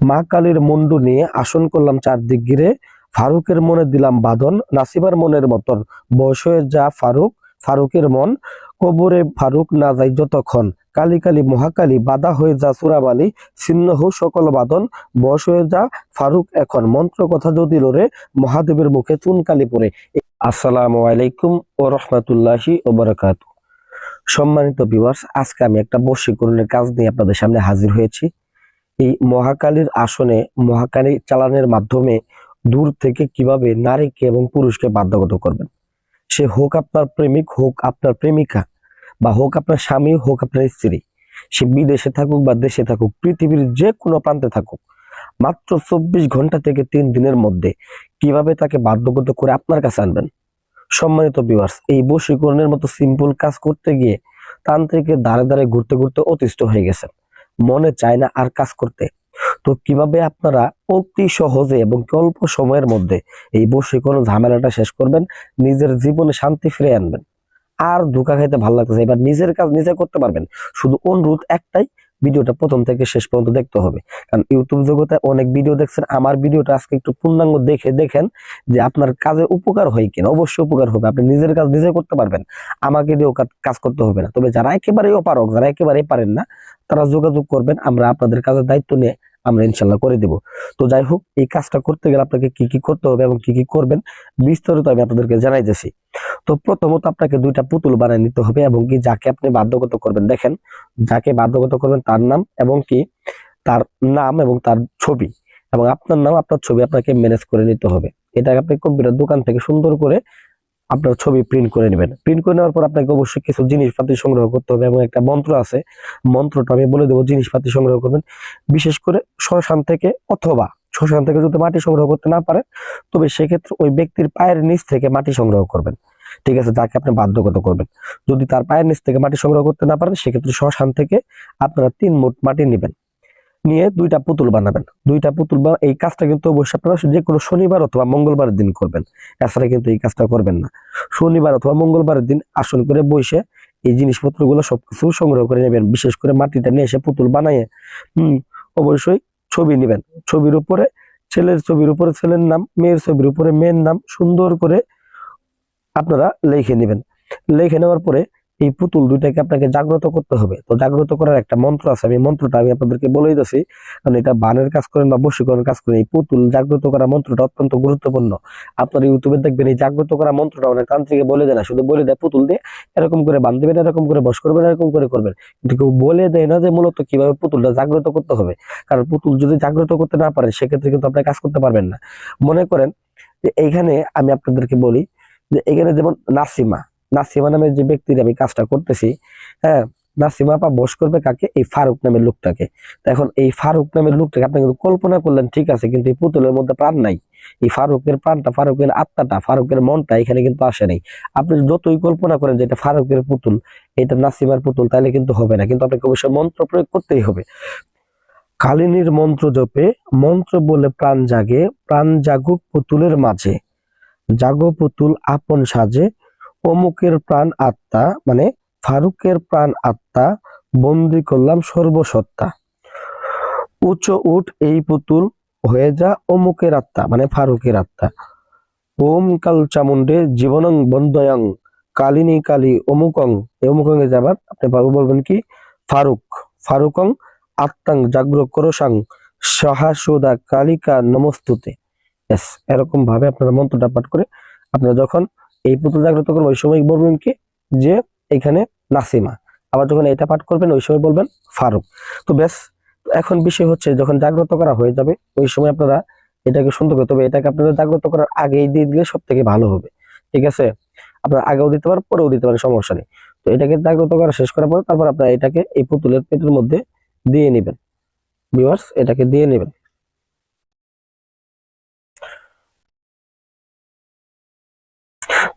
মা কালীর মুন্ডু নিয়ে আসন করলাম চারদিক ঘিরে। ফারুকের মনে দিলাম বাদন নাসিবার মনের মতন। বয়স হয়ে যা ফারুক, ফারুকের মন। কবরে ফারুক না যাই যতক্ষণ। কালী কালী মহাকালী, বাধা হয়ে যা সুরাবালি, ছিন্ন হো সকল বাদন বয়স হয়ে যা ফারুক এখন। মন্ত্র কথা যদি লড়ে, মহাদেবের মুখে চুনকালি পড়ে। আসসালামু আলাইকুম ও রহমতুল্লাহি ও বারাকাতু। সম্মানিত ভিউয়ার্স আজকে আমি একটা বশীকরণের কাজ নিয়ে আপনাদের সামনে হাজির হয়েছি। এই মহাকালীর আসনে মহাকালী চালানের মাধ্যমে দূর থেকে কীভাবে নারীকে এবং পুরুষকে বাধ্যগত করবেন? সে হোক আপনার প্রেমিক, হোক আপনার প্রেমিকা, বা হোক আপনার স্বামী, হোক আপনার স্ত্রী, সে বিদেশে থাকুক বা দেশে থাকুক, পৃথিবীর যে কোনো প্রান্তে থাকুক, মাত্র চব্বিশ ঘণ্টা থেকে তিন দিনের মধ্যে কীভাবে তাকে বাধ্যগত করে আপনার কাছে আনবেন? সম্মানিত ভিউয়ার্স এই বশীকরণের মতো সিম্পল কাজ করতে গিয়ে তান্ত্রিকের দ্বারে দ্বারে ঘুরতে ঘুরতে অতিষ্ঠ হয়ে গেছেন। মনে চায় না আর কাজ করতে। তো কীভাবে আপনারা অতি সহজে এবং অল্প সময়ের মধ্যে এই বসে কোনো ঝামেলাটা শেষ করবেন, নিজের জীবনে শান্তি ফিরে আনবেন? আর ধোকা খাইতে ভালো লাগতেছে এবার নিজের কাজ নিজে করতে পারবেন। শুধু অনুরোধ একটাই ভিডিওটা প্রথম থেকে শেষ পর্যন্ত দেখতে হবে। কারণ ইউটিউব জগতে অনেক ভিডিও দেখছেন, আমার ভিডিওটা আজকে একটু পূর্ণাঙ্গ দেখে দেখেন যে আপনার কাজে উপকার হয় কিনা। অবশ্যই উপকার হবে, আপনি নিজের কাজ নিজে করতে পারবেন, আমাকে দিয়েও কাজ- করতে হবে না। তবে যারা একেবারেই অপারক যারা একেবারেই পারেন না, তারা যোগাযোগ করবেন, আমরা আপনাদের কাজের দায়িত্ব নিয়ে আমরা ইনশাল্লাহ করে দেব। তো যাই হোক, এই কাজটা করতে গেলে আপনাকে কি কি করতে হবে এবং কি কি করবেন, বিস্তারিত আমি আপনাদেরকে জানাইতেছি। তো প্রথমত আপনাকে দুইটা পুতুল বানিয়ে নিতে হবে এবং কি যাকে আপনি বাধ্যগত করবেন, দেখেন যাকে বাধ্যগত করবেন তার নাম এবং কি তার নাম এবং তার ছবি এবং আপনার নাম, আপনার ছবি আপনাকে ম্যানেজ করে নিতে হবে। এটা আপনি কম্পিউটার দোকান থেকে সুন্দর করে আপনার ছবি প্রিন্ট করে নেবেন। প্রিন্ট করে নেওয়ার পর আপনাকে অবশ্যই কিছু জিনিসপাতি সংগ্রহ করতে হবে এবং একটা মন্ত্র আছে, মন্ত্রটা আমি বলে দেবো জিনিসপাতি সংগ্রহ করবেন। বিশেষ করে শ্মশান থেকে অথবা শ্মশান থেকে যদি মাটি সংগ্রহ করতে না পারেন, তবে সেক্ষেত্রে ওই ব্যক্তির পায়ের নিচ থেকে মাটি সংগ্রহ করবেন। ঠিক আছে, যাকে আপনি বাধ্যগত করবেন। যদি তার পায়ের নিচ থেকে মাটি সংগ্রহ করতে না পারেন, সেক্ষেত্রে শ্মশান থেকে আপনারা তিন মুঠ মাটি নেবেন। নিয়ে দুইটা পুতুল বানাবেন। দুইটা পুতুল বা, এই কাজটা কিন্তু অবশ্যই আপনারা যে কোনো শনিবার অথবা মঙ্গলবারের দিন করবেন। এছাড়া কিন্তু এই কাজটা করবেন না। শনিবার অথবা মঙ্গলবারের দিন আসন করে বসে এই জিনিসপত্রগুলো সবকিছু সংগ্রহ করে নেবেন। বিশেষ করে মাটিটা নিয়ে এসে পুতুল বানাইয়ে, হম, অবশ্যই ছবি নেবেন। ছবির উপরে, ছেলের ছবির উপরে ছেলের নাম, মেয়ের ছবির উপরে মেয়ের নাম সুন্দর করে আপনারা লিখে নেবেন। লিখে নেওয়ার পরে এই পুতুল দুইটাকে আপনাকে জাগ্রত করতে হবে। তো জাগ্রত করার একটা মন্ত্র আছে। আমি মন্ত্রটা আমি আপনাদেরকে বলেই দিচ্ছি কারণ এটা বানের কাজ করেন বা বশীকরণের কাজ করেন, এই পুতুল জাগ্রত করা মন্ত্রটা অত্যন্ত গুরুত্বপূর্ণ। আপনার ইউটিউবে দেখবেন এই জাগ্রত করা মন্ত্রটা অনেক তান্ত্রিকে বলে দেয় না। শুধু বলে দেয় পুতুল দিয়ে এরকম করে বাঁধবেন এরকম করে বস করবেন, এরকম করে করবেন। কিন্তু কেউ বলে দেয় না যে মূলত কীভাবে পুতুলটা জাগ্রত করতে হবে। কারণ পুতুল যদি জাগ্রত করতে না পারেন, সেক্ষেত্রে কিন্তু আপনি কাজ করতে পারবেন না। মনে করেন যে এইখানে আমি আপনাদেরকে বলি যে এখানে যেমন নাসিমা নাসিমা নামের যে ব্যক্তির আমি কাজটা করতেছি হ্যাঁ নাসিমা আপা বস করবে কাকে? এই ফারুক নামের লোকটাকে। এখন এই ফারুক নামের লোকটাকে আপনি কিন্তু কল্পনা করলেন, ঠিক আছে, কিন্তু এই পুতুলের মধ্যে প্রাণ নাই। এই ফারুকের প্রাণটা, ফারুকের আত্মাটা, ফারুকের মনটা এখানে কিন্তু আসে নাই। আপনি যতই কল্পনা করেন যে এটা ফারুকের পুতুল, এটা নাসিমার পুতুল, তাহলে কিন্তু হবে না। কিন্তু আপনাকে অবশ্যই মন্ত্র প্রয়োগ করতেই হবে। কালিনীর মন্ত্র জপে মন্ত্র বলে প্রাণ জাগে, প্রাণ জাগুক পুতুলের মাঝে। জাগো পুতুল আপন সাজে, অমুকের প্রাণ আত্মা মানে ফারুকের প্রাণ আত্মা, বন্দি করলাম সর্বসত্তা। উচ্চ উঠ এই পুতুল হয়ে যা অমুকের আত্মা মানে ফারুকের আত্মা। ওম কাল চামুন্ডে জীবনং বন্দয়ং, কালিনী কালী অমুকং অমুকং এ যাবার আপনি বাবু বলবেন কি? ফারুক, ফারুকং আত্মাং জাগ্র করসাং সহাসুদা কালিকা নমস্তুতে। ব্যাস এরকম ভাবে আপনারা মন্ত্রটা পাঠ করে আপনারা যখন এই পুতুল জাগ্রত করবেন, ওই সময় বলবেন কি? যে এখানে নাসিমা। আবার যখন এটা পাঠ করবেন, ওই সময় বলবেন ফারুক। তো ব্যাস, এখন বিষয় হচ্ছে যখন জাগ্রত করা হয়ে যাবে, ওই সময় আপনারা এটাকে সুন্দর করে, তবে এটাকে আপনারা জাগ্রত করার আগেই দিয়ে দিলে সব থেকে ভালো হবে। ঠিক আছে? আপনার আগেও দিতে পারেন, পরেও দিতে পারেন, সমস্যা নেই। তো এটাকে জাগ্রত করা শেষ করার পর তারপর আপনারা এটাকে এই পুতুলের পেটের মধ্যে দিয়ে নেবেন। ভিউয়ার্স এটাকে দিয়ে নেবেন।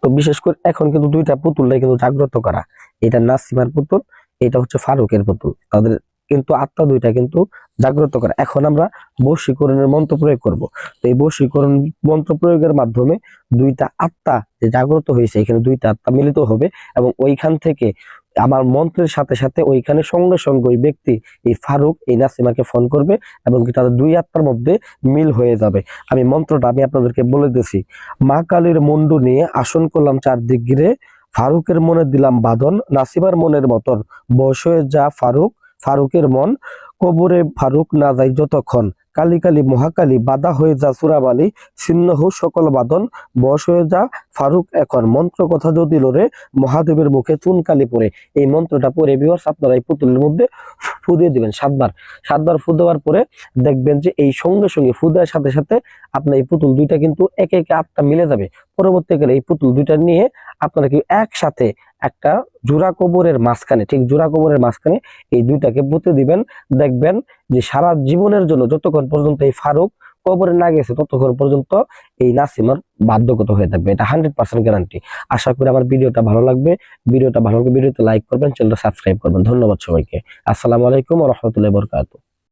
তো বিশেষ করে এখন কিন্তু দুইটা পুতুলটাই কিন্তু জাগ্রত করা। এটা নাসিমার পুতুল, এটা হচ্ছে ফারুকের পুতুল। তাদের কিন্তু আত্মা দুইটা কিন্তু জাগ্রত করা। এখন আমরা বশীকরণের মন্ত্র প্রয়োগ করব। তো এই বশীকরণ মন্ত্র প্রয়োগের মাধ্যমে দুইটা আত্মা যে জাগ্রত হয়েছে, এখানে দুইটা আত্মা মিলিত হবে এবং ওইখান থেকে আমার মন্ত্রের সাথে সাথে ওইখানে সঙ্গে সঙ্গে ওই ব্যক্তি এই ফারুক, এই নাসিমাকে ফোন করবে এবং তাদের দুই আত্মার মধ্যে মিল হয়ে যাবে। আমি মন্ত্রটা আমি আপনাদেরকে বলে দিছি মা কালীর মুন্ডু নিয়ে আসন করলাম চারদিক ঘিরে। ফারুকের মনে দিলাম বাদন নাসিমার মনের মতন। বয়স হয়ে যা ফারুক, ফারুকের মন। কবরে ফারুক না যায় যতক্ষণ। কালী কালী মহাকালী বাধা হয়ে যা সুরাবালি, ছিন্ন হো সকল বাদন বয়স হয়ে যা ফারুক এখন। মন্ত্র কথা যদি লোরে মহাদেবের মুখে চুন চুনকালি পরে এই মন্ত্রটা পরে বিভার্স আপনারা এই পুতুলের মধ্যে ফু দিয়ে দিবেন সাতবার। সাতবার ফু দেওয়ার পরে দেখবেন যে এই সঙ্গে সঙ্গে ফু দেওয়ার সাথে সাথে আপনার এই পুতুল দুইটা কিন্তু একে একে আত্মা মিলে যাবে। পরবর্তীকালে এই পুতুল দুইটা নিয়ে আপনারা কি একসাথে একটা জোড়া কবরের মাঝখানে, ঠিক জোড়া কবরের মাঝখানে এই দুইটাকে পুঁতে দিবেন। দেখবেন যে সারা জীবনের জন্য যতক্ষণ পর্যন্ত এই ফারুক কবরে না গেছে, ততক্ষণ পর্যন্ত এই নাসিমার বাধ্যগত হয়ে থাকবে। এটা হান্ড্রেড পার্সেন্ট গ্যারান্টি আশা করি আমার ভিডিওটা ভালো লাগবে। ভিডিওটা ভালো লাগবে ভিডিওতে লাইক করবেন চ্যানেলটা সাবস্ক্রাইব করবেন। ধন্যবাদ সবাইকে। আসসালামু আলাইকুম রহমতুল্লাহ বরকাত